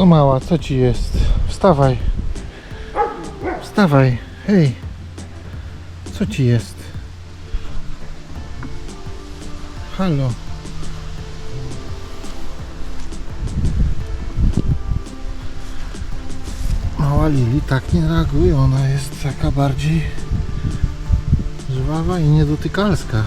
No mała, co ci jest? Wstawaj. Wstawaj. Hej. Co ci jest? Halo. Mała Lili tak nie reaguje. Ona jest taka bardziej żwawa i niedotykalska.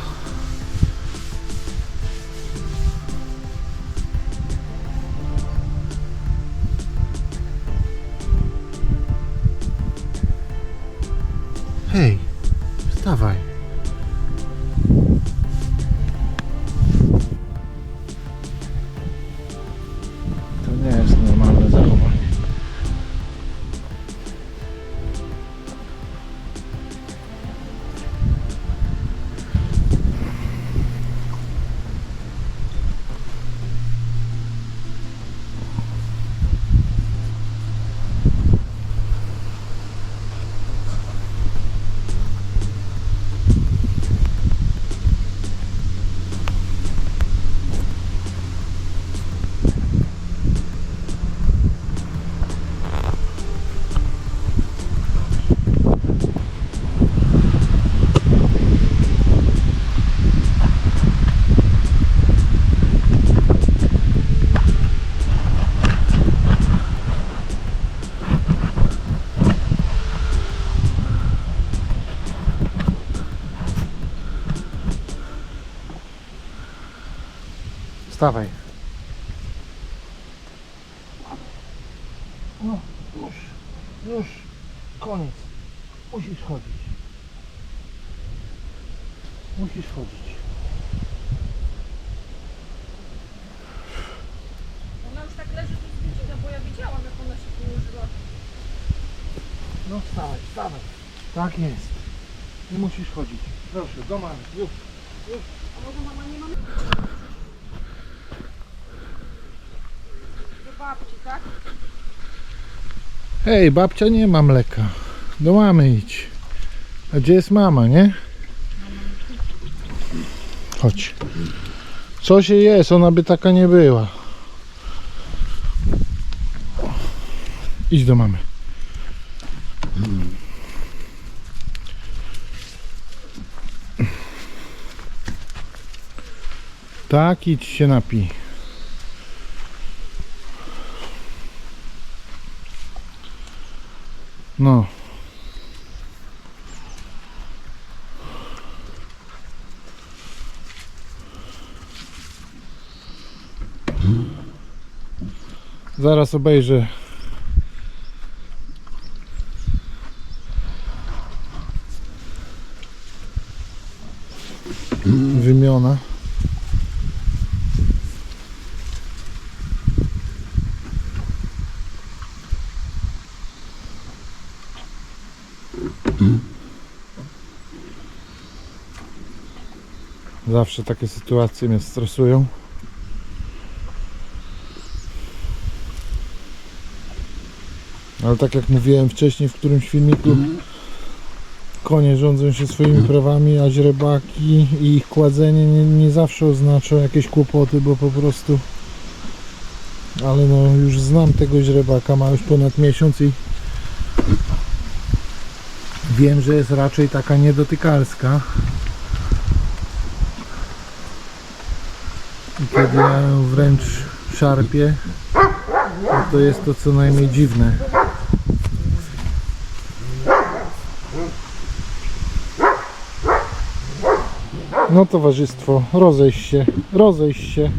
Wstawaj. No, już, już, koniec. Musisz chodzić. Musisz chodzić. Ona już tak leży tu z godziny, bo ja widziałam jak ona się położyła. No wstawaj, wstawaj. Tak jest. I musisz chodzić. Proszę, do mamy. Już. A może mama nie ma... babci, tak? Hej, babcia nie ma mleka. Do mamy idź. A gdzie jest mama, nie? Chodź. Co się jest? Ona by taka nie była. Idź do mamy. Tak, idź się napij. No. Zaraz obejrzę. Wymiona. Zawsze takie sytuacje mnie stresują. Ale tak jak mówiłem wcześniej w którymś filmiku, konie rządzą się swoimi prawami, a źrebaki i ich kładzenie nie, nie zawsze oznacza jakieś kłopoty, bo po prostu ale no już znam tego źrebaka, ma już ponad miesiąc i wiem, że jest raczej taka niedotykalska. Kiedy ja ją wręcz szarpię, no to jest to co najmniej dziwne. No towarzystwo, rozejść się, rozejść się.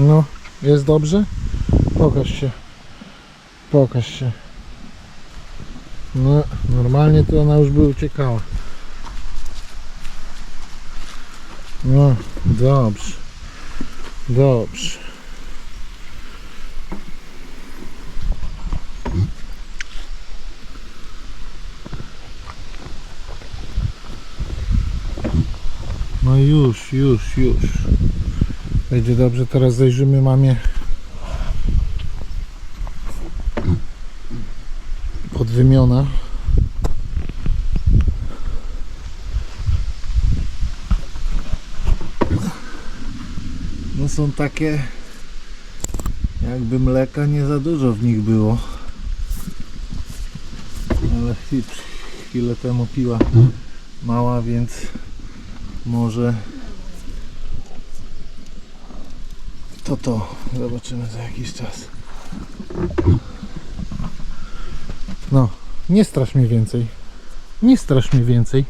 No, jest dobrze? Pokaż się. Pokaż się. No, normalnie to ona już by uciekała. No, dobrze. Dobrze. No już, już, już. Będzie dobrze, teraz zajrzymy mamie pod wymiona. No są takie jakby mleka nie za dużo w nich było. Ale chwilę temu piła hmm? mała, więc może to to zobaczymy za jakiś czas. No, nie strasz mnie więcej. Nie strasz mnie więcej.